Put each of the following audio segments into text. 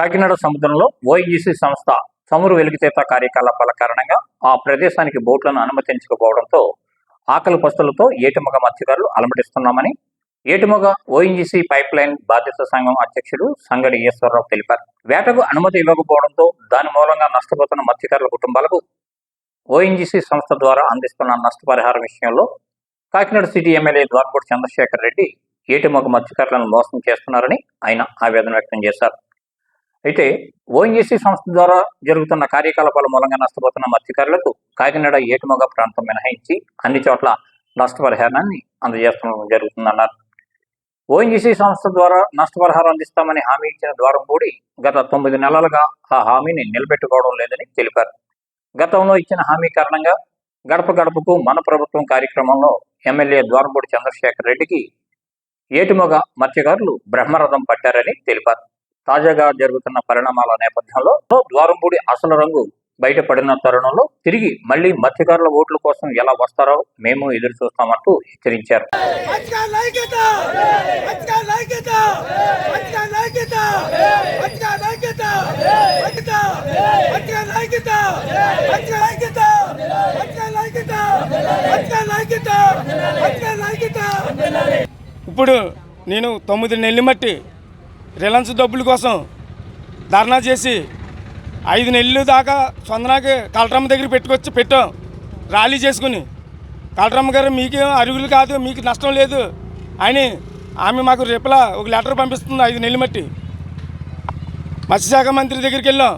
కాకినాడ సముద్రంలో ఓఎన్జీసీ సంస్థ చమురు వెలికితేత కార్యకలాపాల కారణంగా ఆ ప్రదేశానికి బోట్లను అనుమతించకపోవడంతో ఆకలి పస్తులతో ఏటిమొగ మత్స్యకారులు అలమటిస్తున్నామని ఏటిమొగ ఓఎన్జీసీ పైప్ లైన్ బాధ్యత సంఘం అధ్యక్షుడు సంగడి ఈశ్వరరావు తెలిపారు. వేటకు అనుమతి ఇవ్వకపోవడంతో దాని మూలంగా నష్టపోతున్న మత్స్యకారుల కుటుంబాలకు ఓఎన్జీసీ సంస్థ ద్వారా అందిస్తున్న నష్టపరిహారం విషయంలో కాకినాడ సిటీ ఎమ్మెల్యే ద్వారపూడి చంద్రశేఖర్ రెడ్డి ఏటిమొగ మత్స్యకారులను మోసం చేస్తున్నారని ఆయన ఆవేదన వ్యక్తం చేశారు. అయితే ఓఎన్జీసీ సంస్థ ద్వారా జరుగుతున్న కార్యకలాపాల మూలంగా నష్టపోతున్న మత్స్యకారులకు కాకినాడ ఏటిమొగ ప్రాంతం మినహాయించి అన్ని చోట్ల నష్టపరిహారాన్ని అందజేస్తుండడం జరుగుతుందన్నారు. ఓఎన్జీసీ సంస్థ ద్వారా నష్టపరిహారం అందిస్తామని హామీ ఇచ్చిన ద్వారంపూడి గత తొమ్మిది నెలలుగా ఆ హామీని నిలబెట్టుకోవడం లేదని తెలిపారు. గతంలో ఇచ్చిన హామీ కారణంగా గడప గడపకు మన ప్రభుత్వం కార్యక్రమంలో ఎమ్మెల్యే ద్వారంపూడి చంద్రశేఖర్ రెడ్డికి ఏటిమొగ మత్స్యకారులు బ్రహ్మరథం పట్టారని తెలిపారు. తాజాగా జరుగుతున్న పరిణామాల నేపథ్యంలో ద్వారంపూడి అసలు రంగు బయటపడిన తరుణంలో తిరిగి మళ్ళీ మత్స్యకారుల ఓట్ల కోసం ఎలా వస్తారో మేము ఎదురు చూస్తామంటూ హెచ్చరించారు. ఇప్పుడు నేను తొమ్మిది నెలలు మట్టి రిలయన్స్ డబ్బుల కోసం ధర్నా చేసి ఐదు నెలలు దాకా చందనాకి కలరమ్మ దగ్గర పెట్టుకొచ్చి పెట్టాం. ర్యాలీ చేసుకుని. కలరమ్మ గారు మీకేం అరుగులు కాదు మీకు నష్టం లేదు అని ఆమె మాకు రేపలా ఒక లెటర్ పంపిస్తుంది ఐదు నెలలు మట్టి. మత్స్యశాఖ మంత్రి దగ్గరికి వెళ్ళాం.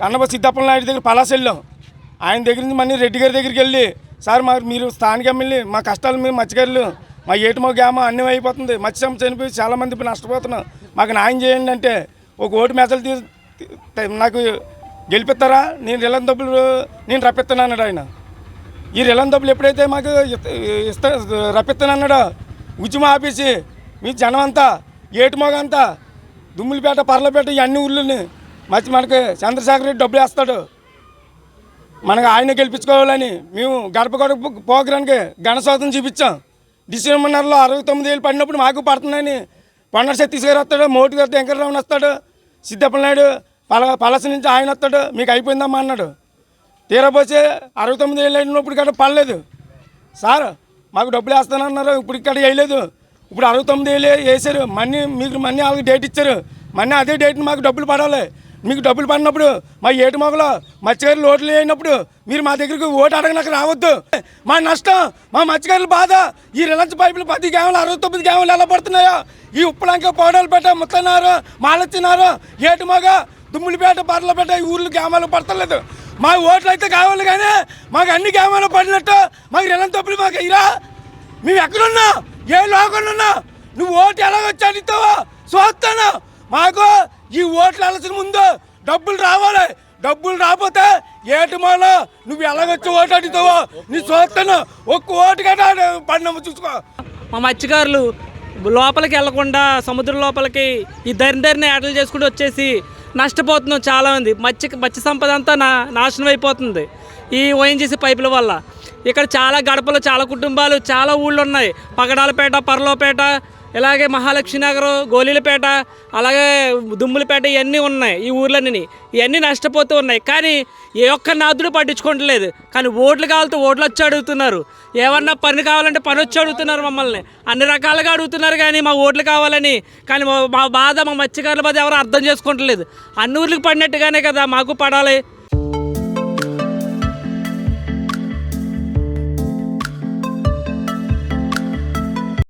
కన్నప సిద్ధప్పల నాయుడు దగ్గర పలాస వెళ్ళాం. ఆయన దగ్గర నుంచి మళ్ళీ రెడ్డి గారి దగ్గరికి వెళ్ళి సార్ మాకు మీరు స్థానిక ఎమ్మెల్యే మా కష్టాలు మేము మత్స్యకారులు మా ఏటుమో గ్రామ అన్నం అయిపోతుంది. మత్స్యం చనిపోయి చాలామంది నష్టపోతున్నాం మాకు న్యాయం చేయండి అంటే ఒక ఓటు మెసలు తీ నాకు గెలిపిస్తారా? నేను రిలన్ డబ్బులు నేను రప్పిస్తాను ఆయన. ఈ రిలన్ డబ్బులు ఎప్పుడైతే మాకు ఇస్తా రప్పిస్తానన్నాడో ఉద్యమం ఆపేసి మీ జనం అంతా ఏటుమోగ అంతా దుమ్ములపేట పర్లపేట ఇవన్నీ ఊళ్ళని మంచి మనకి చంద్రశేఖర్ రెడ్డి డబ్బులు వేస్తాడు. మనకు ఆయన గెలిపించుకోవాలని మేము గడప గడప పోగ్రానికి ఘనస్వాతం చూపించాం. డిసెంబర్ నెలలో అరవై తొమ్మిది ఏళ్ళు పడినప్పుడు మాకు పడుతుందని పండర సతీష్ గారు వస్తాడు మోటి గారు వెంకటరామన్ వస్తాడు సిద్ధప్పల నాయుడు పల పలస నుంచి ఆయన వస్తాడు మీకు అయిపోయిందమ్మా అన్నాడు. తీరపోసే అరవై తొమ్మిది ఏళ్ళు అయినప్పుడు ఇక్కడ పడలేదు. సార్ మాకు డబ్బులు వేస్తానన్నారు ఇప్పుడు ఇక్కడ వేయలేదు. ఇప్పుడు అరవై తొమ్మిది ఏళ్ళు వేసారు మనీ మీకు మనీ వాళ్ళకి డేట్ ఇచ్చారు. మనీ అదే డేట్ మాకు డబ్బులు పడాలి. మీకు డబ్బులు పడినప్పుడు మా ఏటు మొగలు మత్స్యకారులు ఓట్లు వేయినప్పుడు మీరు మా దగ్గరికి ఓటు అడగనకు రావద్దు. మా నష్టం మా మత్స్యకారుల బాధ ఈ రిలయన్స్ పైపులు పది గ్యాములు అరవై తొమ్మిది గ్యాములు ఎలా పడుతున్నాయో ఈ ఉప్పులంక పౌడర్లు పెట్ట ముత్తన్నారు మాలచ్చినారు ఏటు మొగ దుమ్ములపేట బర్లపేట ఈ ఊర్లు గ్రామాలు పడతలేదు. మా ఓట్లు అయితే కావాలి కానీ మాకు అన్ని గ్రామాలు పడినట్టు మాకు రిలయన్స్ తప్పులు మాకు ఇరా మేము ఎక్కడున్నా? ఏ లోకంలో ఉన్నా? నువ్వు ఓటు ఎలా వచ్చి చూస్తాను మాకు ఈ ఓట్లు వెళ్ళసిన ముందు డబ్బులు రావాలి. డబ్బులు రాకపోతే ఏటి నువ్వు ఎలాగొచ్చి ఓటు అడుగుతావో నీ చూస్తాను ఒక్క ఓటు గట్రా పడినమ్మ చూసుకో. మా మత్స్యకారులు లోపలికి వెళ్ళకుండా సముద్రం లోపలికి ఈ ధరిని ధరిని ఏటలు చేసుకుంటూ వచ్చేసి నష్టపోతున్నాం చాలామంది. మత్స్య మత్స్య సంపద అంతా నా నాశనం అయిపోతుంది. ఈ ఓఎన్జీసీ పైపుల వల్ల. ఇక్కడ చాలా గడపలు చాలా కుటుంబాలు చాలా ఊళ్ళు ఉన్నాయి. పగడాలపేట పర్లోపేట ఇలాగే మహాలక్ష్మి నగర్ గోలీలపేట అలాగే దుమ్ములపేట ఇవన్నీ ఉన్నాయి ఈ ఊర్లన్నీ ఇవన్నీ నష్టపోతూ ఉన్నాయి. కానీ ఏ ఒక్క నాదుడు పట్టించుకోవట్లేదు. కానీ ఓట్లు కావాలంటే ఓట్లు వచ్చి అడుగుతున్నారు. ఏమన్నా పని కావాలంటే పని వచ్చి అడుగుతున్నారు మమ్మల్ని. అన్ని రకాలుగా అడుగుతున్నారు కానీ మా ఓట్లు కావాలని. కానీ మా- మా బాధ మా మత్స్యకారుల బాధ ఎవరు అర్థం చేసుకోవట్లేదు. అన్ని ఊర్లకు పడినట్టుగానే కదా మాకు పడాలి.